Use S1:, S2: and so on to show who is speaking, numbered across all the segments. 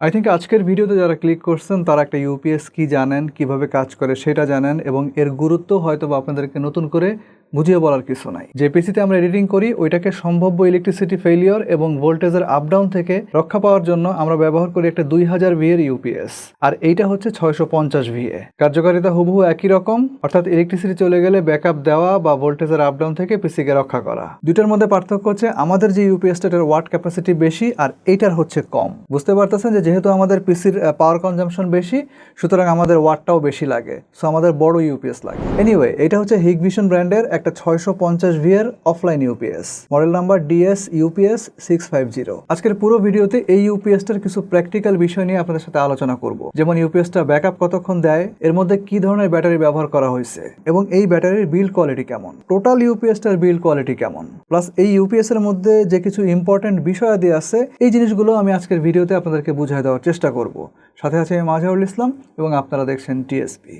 S1: I think আজকের ভিডিওতে যারা ক্লিক করছেন, তারা একটা ইউপিএস কি জানেন, কীভাবে কাজ করে সেটা জানেন এবং এর গুরুত্ব হয়তো আপনাদেরকে নতুন করে বুঝিয়ে বলার কিছু নাই। যে পিসিতে আমরা এডিটিং করি, ওইটাকে সম্ভাব্য ইলেকট্রিসিটি ফেলিওর এবং ভোল্টেজের আপডাউন থেকে রক্ষা পাওয়ার জন্য আমরা ব্যবহার করি একটা দুই হাজার ভিএর ইউপিএস আর এইটা হচ্ছে ছয়শো পঞ্চাশ ভিএ কার্যকারিতা হুবহু একই রকম, অর্থাৎ ইলেকট্রিসিটি চলে গেলে ব্যাকআপ দেওয়া বা ভোল্টেজের আপডাউন থেকে পিসিকে রক্ষা করা। দুইটার মধ্যে পার্থক্য হচ্ছে, আমাদের যে ইউপিএসটা এটার ওয়াট ক্যাপাসিটি বেশি আর এইটার হচ্ছে কম। বুঝতে পারতেছেন যে যেহেতু আমাদের পিসির পাওয়ার কনজাম্পশন বেশি, সুতরাং আমাদের ওয়াটটাও বেশি লাগে। সো আমাদের বড় ইউপিএস লাগে। এনিওয়ে এটা হচ্ছে হিগভিশন ব্র্যান্ডের একটা ছয়শো পঞ্চাশ ভিএর offline UPS model number DS UPS six five zero আজকের পুরো ভিডিওতে এই ইউপিএসটার কিছু প্র্যাকটিক্যাল বিষয় নিয়ে আপনাদের সাথে আলোচনা করব। যেমন ইউপিএসটা ব্যাকআপ কতক্ষণ দেয়, এর মধ্যে কি ধরনের ব্যাটারি ব্যবহার করা হয়েছে, এবং এই ব্যাটারির বিল্ড কোয়ালিটি কেমন টোটাল ইউপিএসটার বিল্ড কোয়ালিটি কেমন। প্লাস এই ইউপিএস এর মধ্যে যে কিছু ইম্পর্টেন্ট বিষয় বিষয়াদি আছে, এই জিনিসগুলো আমি আজকের ভিডিওতে আপনাদেরকে বুঝিয়ে দেওয়ার চেষ্টা করব। সাথে আছে আমি মাঝারুল ইসলাম এবং আপনারা দেখছেন টিএসপি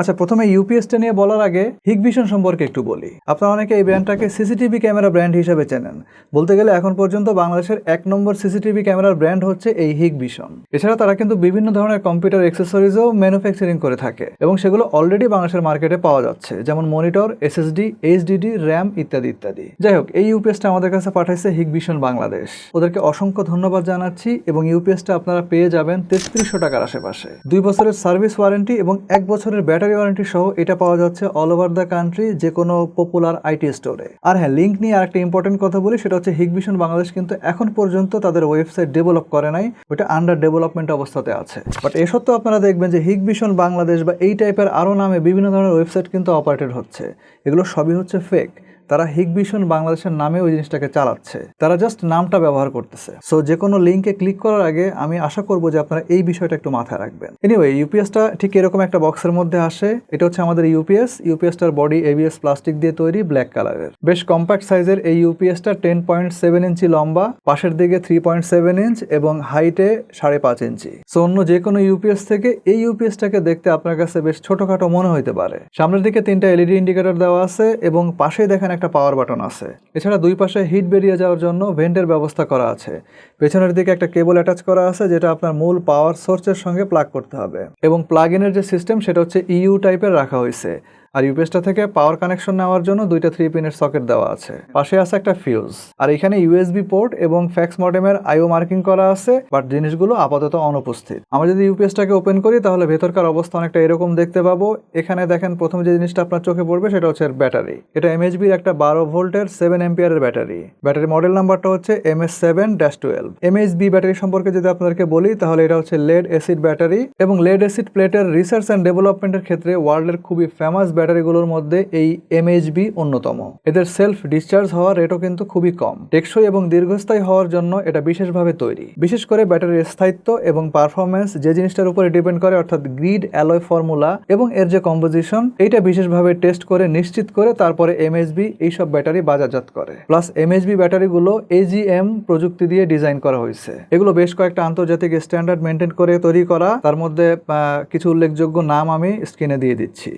S1: আচ্ছা প্রথমে ইউপিএসটা নিয়ে বলার আগে হিগভিশন সম্পর্কে একটু বলি। আপনারা অনেকে এই ব্র্যান্ডটাকে সিসিটিভি ক্যামেরা ব্র্যান্ড হিসেবে চেনেন। বলতে গেলে এখন পর্যন্ত বাংলাদেশের এক নম্বর সিসিটিভি ক্যামেরার ব্র্যান্ড হচ্ছে এই হিগভিশন এছাড়া তারা কিন্তু বিভিন্ন ধরনের কম্পিউটার অ্যাক্সেসরিজও ম্যানুফ্যাকচারিং করে থাকে এবং সেগুলো অলরেডি বাংলাদেশের মার্কেটে পাওয়া যাচ্ছে, যেমন মনিটর এসএসডি এইচডিডি র্যাম ইত্যাদি ইত্যাদি। যাই হোক, এই ইউপিএসটা আমাদের কাছে পাঠাইছে হিগভিশন বাংলাদেশ। ওদেরকে অসংখ্য ধন্যবাদ জানাচ্ছি এবং ইউপিএসটা আপনারা পেয়ে যাবেন তেত্রিশশো টাকার আশেপাশে। দুই বছরের সার্ভিস ওয়ারেন্টি এবং এক বছরের ব্যাটারি ওয়ারেন্টি সহ এটা পাওয়া যাচ্ছে অল ওভার দ্য কান্ট্রি যে কোনো পপুলার আইটি স্টোরে আর হ্যাঁ লিঙ্ক নিয়ে আরেকটা ইম্পর্টেন্ট কথা বলি, সেটা হচ্ছে হিগভিশন বাংলাদেশ কিন্তু এখন পর্যন্ত তাদের ওয়েবসাইট ডেভেলপ করে নাই, ওটা আন্ডার ডেভেলপমেন্ট অবস্থাতে আছে। বাট এ সত্ত্বেও আপনারা দেখবেন যে হিগভিশন বাংলাদেশ বা এই টাইপের আরও নামে বিভিন্ন ধরনের ওয়েবসাইট কিন্তু অপারেটেড হচ্ছে। এগুলো সবই হচ্ছে ফেক তারা হিগভিশন বাংলাদেশের নামে ওই জিনিসটাকে চালাচ্ছে। তারা জাস্ট নামটা ব্যবহার করতেছে। সো যে কোনো লিঙ্কে ক্লিক করার আগে আমি আশা করব যে আপনারা এই বিষয়টা একটু মাথায় রাখবেন। এনিওয়ে ইউপিএসটা ঠিক এরকম একটা বক্সের মধ্যে আসে। এটা হচ্ছে আমাদের ইউপিএস ইউপিএসটার বডি এবিএস প্লাস্টিক দিয়ে তৈরি ব্ল্যাক কালারের বেশ কম্প্যাক্ট সাইজের এই ইউপিএসটা টেন পয়েন্ট সেভেন ইঞ্চি লম্বা, পাশের দিকে থ্রি পয়েন্ট সেভেন ইঞ্চ এবং হাইটে সাড়ে পাঁচ ইঞ্চি সো অন্য যে কোনো ইউপিএস থেকে এই ইউপিএসটাকে দেখতে আপনার কাছে বেশ ছোটখাটো মনে হইতে পারে। সামনের দিকে তিনটা এলইডি ইন্ডিকেটর দেওয়া আছে এবং পাশেই দেখেন একটা পাওয়ার বাটন আছে। এছাড়া দুই পাশে হিট বেরিয়ে যাওয়ার জন্য ভেন্টের ব্যবস্থা করা আছে। পেছনের দিকে একটা কেবল অ্যাটাচ করা আছে, যেটা আপনার মূল পাওয়ার সোর্সের সঙ্গে প্লাগ করতে হবে। এবং প্লাগ ইনের যে সিস্টেম সেটা হচ্ছে ইউ টাইপের রাখা হয়েছে। আর ইউপিএসটা থেকে পাওয়ার কানেকশন নেওয়ার জন্য দুইটা থ্রি পিনের সকেট দেওয়া আছে। পাশে আছে একটা ফিউজ আর এখানে ইউএসবি পোর্ট এবং ফ্যাক্স মডেমের আইও মার্কিং করা আছে বাট জিনিসগুলো আপাতত অনুপস্থিত। আমরা যদি ইউপিএসটাকে ওপেন করি, তাহলে ভেতরকার অবস্থা অনেকটা এরকম দেখতে পাবো। এখানে দেখেন, প্রথম যে জিনিসটা আপনার চোখে পড়বে, সেটা হচ্ছে ব্যাটারি। এটা এমএইচবির একটা বারো ভোল্টের সেভেন এম্পিয়ারের ব্যাটারি। ব্যাটারি মডেল নাম্বারটা হচ্ছে M S seven dash twelve MHB battery সম্পর্কে যদি আপনাদেরকে বলি, তাহলে এটা হচ্ছে লেড অ্যাসিড ব্যাটারি। এবং লেড অ্যাসিড প্লেটের রিসার্চ অ্যান্ড ডেভেলপমেন্টের ক্ষেত্রে ওয়ার্ল্ডের খুবই ফেমাস ব্যাটারিগুলোর মধ্যে এই এমএইচবি অন্যতম। এদের সেলফ ডিসচার্জ হওয়ার রেটও কিন্তু খুবই কম। টেকসই এবং দীর্ঘস্থায়ী হওয়ার জন্য এটা বিশেষভাবে তৈরি। বিশেষ করে ব্যাটারির স্থায়িত্ব এবং পারফরমেন্স যে জিনিসটার উপরে ডিপেন্ড করে, অর্থাৎ গ্রিড অ্যালয় ফর্মুলা এবং এর যে কম্পোজিশন এইটা বিশেষভাবে টেস্ট করে, নিশ্চিত করে তারপরে এমএইচবি এইসব ব্যাটারি বাজারজাত করে। প্লাস এমএইচবি ব্যাটারিগুলো এজিএম প্রযুক্তি দিয়ে ডিজাইন করা হয়েছে। এগুলো বেশ কয়েকটা আন্তর্জাতিক স্ট্যান্ডার্ড মেনটেন করে তৈরি করা। তার মধ্যে কিছু উল্লেখযোগ্য নাম আমি স্ক্রিনে দিয়ে দিচ্ছি।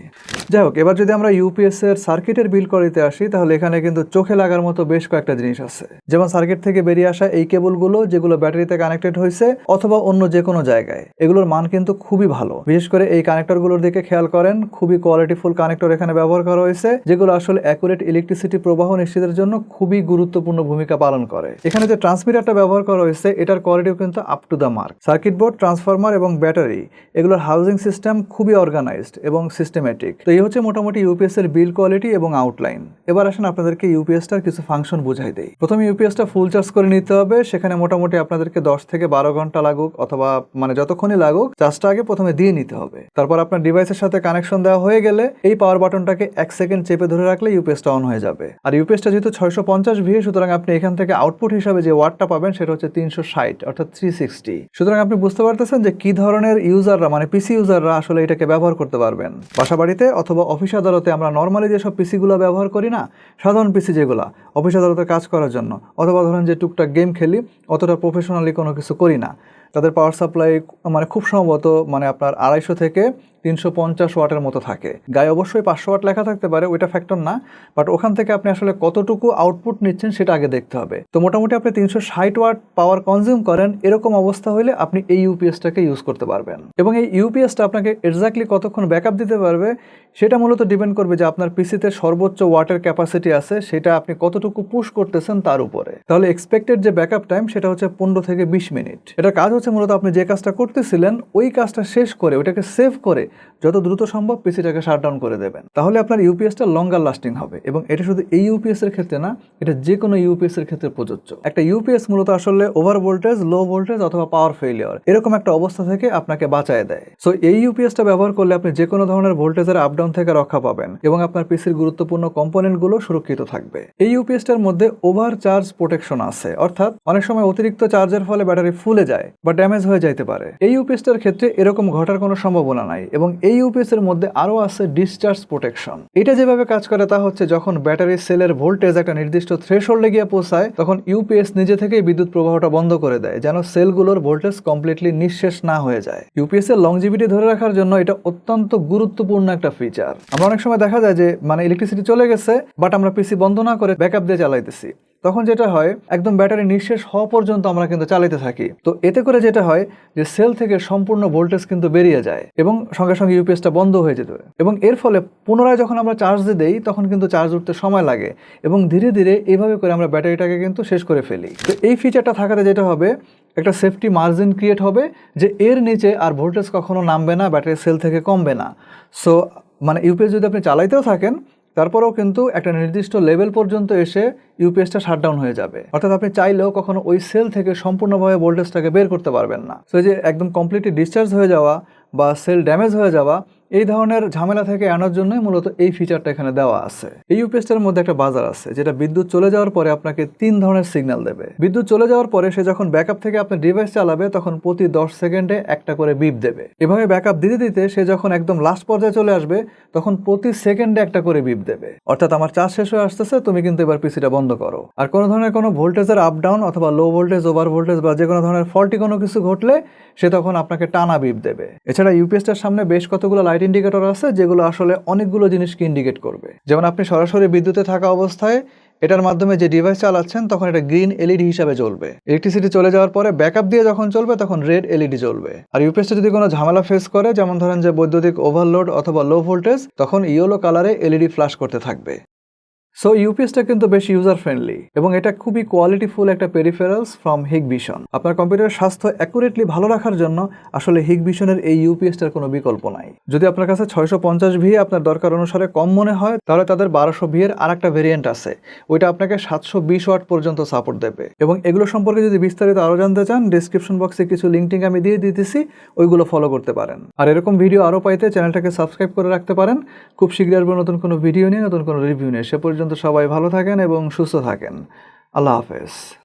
S1: যাই হোক এবার যদি আমরা ইউপিএস এর সার্কিটের বিল করিতে আসি, তাহলে এখানে কিন্তু চোখে লাগার মতো বেশ কয়েকটা জিনিস আছে। যেমন সার্কিট থেকে বেরিয়ে আসা এই কেবলগুলো যেগুলো ব্যাটারিতে কানেক্টেড হয়েছে, অথবা অন্য যে কোনো জায়গায়, এগুলোর মান কিন্তু খুবই ভালো। বিশেষ করে এই কানেক্টরগুলোর দিকে খেয়াল করেন, খুবই কোয়ালিটিফুল কানেক্টর এখানে ব্যবহার করা হয়েছে, যেগুলো আসলে অ্যাকুরেট ইলেকট্রিসিটি প্রবাহ নিশ্চিতের জন্য খুবই গুরুত্বপূর্ণ ভূমিকা পালন করে। এখানে যে ট্রান্সমিটারটা ব্যবহার করা হয়েছে, এটার কোয়ালিটিও কিন্তু up to the mark circuit board transformer এবং ব্যাটারি এগুলোর হাউজিং সিস্টেম খুবই অর্গানাইজড এবং সিস্টেমেটিক তো এই হচ্ছে মোটামুটি ইউপিএস এর বিল কোয়ালিটি এবং আউটলাইন এবার আসেন আপনাদেরকে ইউপিএসটার কিছু ফাংশন বুঝাই দেই। প্রথমে ইউপিএসটা ফুল চার্জ করে নিতে হবে, সেখানে মোটামুটি আপনাদেরকে দশ থেকে বারো ঘণ্টা লাগুক, অথবা মানে যতক্ষণই লাগুক চার্জটা আগে প্রথমে দিয়ে নিতে হবে। তারপর আপনার ডিভাইসের সাথে কানেকশন দেওয়া হয়ে গেলে এই পাওয়ার বাটনটাকে এক সেকেন্ড চেপে ধরে রাখলে ইউপিএসটা অন হয়ে যাবে। আর ইউপিএসটা যেহেতু ছয়শো পঞ্চাশ ভিএ সুতরাং আপনি এখান থেকে আউটপুট হিসাবে যে ওয়াটটা পাবেন, সেটা হচ্ছে তিনশো ষাট, অর্থাৎ থ্রি সিক্সটি সুতরাং আপনি বুঝতে পারতেছেন যে কি ধরনের ইউজাররা মানে পিসি ইউজাররা আসলে এটাকে ব্যবহার করতে পারবেন। বাসা বাড়িতে অথবা অফিস আদালতে আমরা নর্মালি যেসব পিসিগুলো ব্যবহার করি না, সাধারণ পিসি যেগুলো, অফিস আদালতে কাজ করার জন্য, অথবা ধরেন যে টুকটাক গেম খেলি, অতটা প্রফেশনালি কোনো কিছু করি না। তাদের পাওয়ার সাপ্লাই মানে খুব সম্ভবত মানে আপনার আড়াইশো থেকে তিনশো পঞ্চাশ ওয়াটের মতো থাকে। গায়ে অবশ্যই পাঁচশো ওয়াট লেখা থাকতে পারে, ওইটা ফ্যাক্টর না বাট ওখান থেকে আপনি আসলে কতটুকু আউটপুট নিচ্ছেন সেটা আগে দেখতে হবে। তো মোটামুটি আপনি তিনশো ষাট ওয়াট পাওয়ার কনজিউম করেন, এরকম অবস্থা হলে আপনি এই ইউপিএসটাকে ইউজ করতে পারবেন। এবং এই ইউপিএসটা আপনাকে এক্স্যাক্টলি কতক্ষণ ব্যাকআপ দিতে পারবে, সেটা মূলত ডিপেন্ড করবে যে আপনার পিসিতে সর্বোচ্চ ওয়াটের ক্যাপাসিটি আছে, সেটা আপনি কতটুকু পুশ করতেছেন তার উপরে। তাহলে এক্সপেক্টেড যে ব্যাকআপ টাইম সেটা হচ্ছে পনেরো থেকে বিশ মিনিট। এটা কাজ হচ্ছে মূলত আপনি যে কাজটা করতেছিলেন, ওই কাজটা শেষ করে, ওইটাকে সেভ করে যত দ্রুত সম্ভব পিসিটাকে শাটডাউন করে দেবেন। তাহলে আপনার ইউপিএসটা লঙ্গার লাস্টিং হবে এবং এটা শুধু এই ইউপিএস এর ক্ষেত্রে না, এটা যে কোনো ইউপিএস এর ক্ষেত্রে প্রযোজ্য। একটা ইউপিএস মূলত আসলে ওভার ভোল্টেজ লো ভোল্টেজ অথবা পাওয়ার ফেলিওর এরকম একটা অবস্থা থেকে আপনাকে বাঁচায় দেয়। সো এই ইউপিএসটা ব্যবহার করলে আপনি যে কোনো ধরনের ভোল্টেজের আপ ডাউন থেকে রক্ষা পাবেন এবং আপনার পিসির গুরুত্বপূর্ণ কম্পোনেন্টগুলো সুরক্ষিত থাকবে। এই ইউপিএসটার মধ্যে ওভার চার্জ প্রোটেকশন আছে, অর্থাৎ অনেক সময় অতিরিক্ত চার্জের ফলে ব্যাটারি ফুলে যায় বা ড্যামেজ হয়ে যাইতে পারে। এই ইউপিএসটার ক্ষেত্রে এরকম ঘটার কোনো সম্ভাবনা নাই এবং এই ইউপিএস এর মধ্যে আরও আছে ডিসচার্জ প্রোটেকশন এটা যেভাবে কাজ করে তা হচ্ছে যখন ব্যাটারি সেলের ভোল্টেজ একটা নির্দিষ্ট থ্রেশোল্ডে গিয়ে পৌঁছায়, তখন ইউপিএস নিজে থেকেই বিদ্যুৎ প্রবাহটা বন্ধ করে দেয়, যেন সেলগুলোর ভোল্টেজ কমপ্লিটলি নিঃশেষ না হয়ে যায়। ইউপিএস এর লংজিভিটি ধরে রাখার জন্য এটা অত্যন্ত গুরুত্বপূর্ণ একটা ফিচার আমরা অনেক সময় দেখা যায় যে মানে ইলেকট্রিসিটি চলে গেছে বাট আমরা পিসি বন্ধ না করে ব্যাকআপ দিয়ে চালাইতেছি। তখন যেটা হয়, একদম ব্যাটারি নিঃশেষ হওয়া পর্যন্ত আমরা কিন্তু চালাতে থাকি। তো এতে করে যেটা হয় যে সেল থেকে সম্পূর্ণ ভোল্টেজ কিন্তু বেরিয়ে যায় এবং সঙ্গে সঙ্গে ইউপিএসটা বন্ধ হয়ে যেত এবং এর ফলে পুনরায় যখন আমরা চার্জ দেই, তখন কিন্তু চার্জ উঠতে সময় লাগে এবং ধীরে ধীরে এইভাবে করে আমরা ব্যাটারিটাকে কিন্তু শেষ করে ফেলি। তো এই ফিচারটা থাকাতে যেটা হবে, একটা সেফটি মার্জিন ক্রিয়েট হবে যে এর নিচে আর ভোল্টেজ কখনো নামবে না, ব্যাটারি সেল থেকে কমবে না। সো মানে ইউপিএস যদি আপনি চালাইতেও থাকেন তারপরেও কিন্তু একটা নির্দিষ্ট লেভেল পর্যন্ত এসে ইউপিএসটা শাটডাউন হয়ে যাবে। অর্থাৎ আপনি চাইলেও কখনো ওই সেল থেকে সম্পূর্ণভাবে ভোল্টেজটাকে বের করতে পারবেন না। সো যে একদম কমপ্লিটলি ডিসচার্জ হয়ে যাওয়া বা সেল ড্যামেজ হয়ে যাওয়া এই ধরনের ঝামেলা থেকে আনার জন্যই মূলত এই ফিচারটা এখানে দেওয়া আছে। এই ইউপিএসটার মধ্যে একটা বাজার আছে, যেটা বিদ্যুৎ চলে যাওয়ার পরে আপনাকে তিন ধরনের সিগন্যাল দেবে। বিদ্যুৎ চলে যাওয়ার পরে সে যখন ব্যাকআপ থেকে আপনার ডিভাইস চালাবে, তখন প্রতি দশ সেকেন্ডে একটা করে বিপ দেবে। এভাবে ব্যাকআপ দিতে দিতে সে যখন একদম লাস্ট পর্যায়ে চলে আসবে, তখন প্রতি সেকেন্ডে একটা করে বিপ দেবে। অর্থাৎ আমার চার্জ শেষ হয়ে আসতেছে, তুমি কিন্তু এবার পিসিটা বন্ধ করো। আর কোনো ধরনের কোনো ভোল্টেজের আপ ডাউন অথবা লো ভোল্টেজ ওভার ভোল্টেজ বা যে কোনো ধরনের ফল্টি কোনো কিছু ঘটলে, সে তখন আপনাকে টানা বিপ দেবে। এছাড়া ইউপিএসটার সামনে বেশ কতগুলো লাইট ইন্ডিকেটর আছে, যেগুলো আসলে অনেকগুলো জিনিসকে ইন্ডিকেট করবে। যেমন আপনি সরাসরি বিদ্যুতে থাকা অবস্থায় এটার মাধ্যমে যে ডিভাইস চালাচ্ছেন, তখন এটা গ্রিন এলইডি হিসাবে চলবে ইলেকট্রিসিটি চলে যাওয়ার পরে ব্যাকআপ দিয়ে যখন চলবে তখন রেড এলইডি চলবে আর ইউপিএসটা যদি কোনো ঝামেলা ফেস করে, যেমন ধরেন যে বৈদ্যুতিক ওভারলোড অথবা লো ভোল্টেজ তখন ইয়েলো কালারে এলইডি ফ্ল্যাশ করতে থাকবে। সো ইউপিএসটা কিন্তু বেশ ইউজার ফ্রেন্ডলি এবং এটা খুবই কোয়ালিটিফুল একটা পেরিফেরালস ফ্রম হিগ ভিশন আপনার কম্পিউটারের স্বাস্থ্য অ্যাকুরেটলি ভালো রাখার জন্য আসলে হিগ ভিশনের এই ইউপিএসটার কোনো বিকল্প নাই। যদি আপনার কাছে ছয়শো পঞ্চাশ ভি আপনার দরকার অনুসারে কম মনে হয়, তাহলে তাদের বারোশো ভি এর আর একটা ভেরিয়েন্ট আছে। ওইটা আপনাকে সাতশো বিশ ওয়াট পর্যন্ত সাপোর্ট দেবে। এবং এগুলো সম্পর্কে যদি বিস্তারিত আরও জানতে চান ডিসক্রিপশন বক্সে কিছু লিঙ্ক টিঙ্ক আমি দিয়ে দিতেছি, ওইগুলো ফলো করতে পারেন। আর এরকম ভিডিও আরও পাইতে চ্যানেলটাকে সাবস্ক্রাইব করে রাখতে পারেন। খুব শীঘ্রই আসব নতুন কোনো ভিডিও নিয়ে, নতুন কোনো রিভিউ নিয়ে। সে পর্যন্ত সবাই ভালো থাকেন এবং সুস্থ থাকেন। আল্লাহ হাফেজ।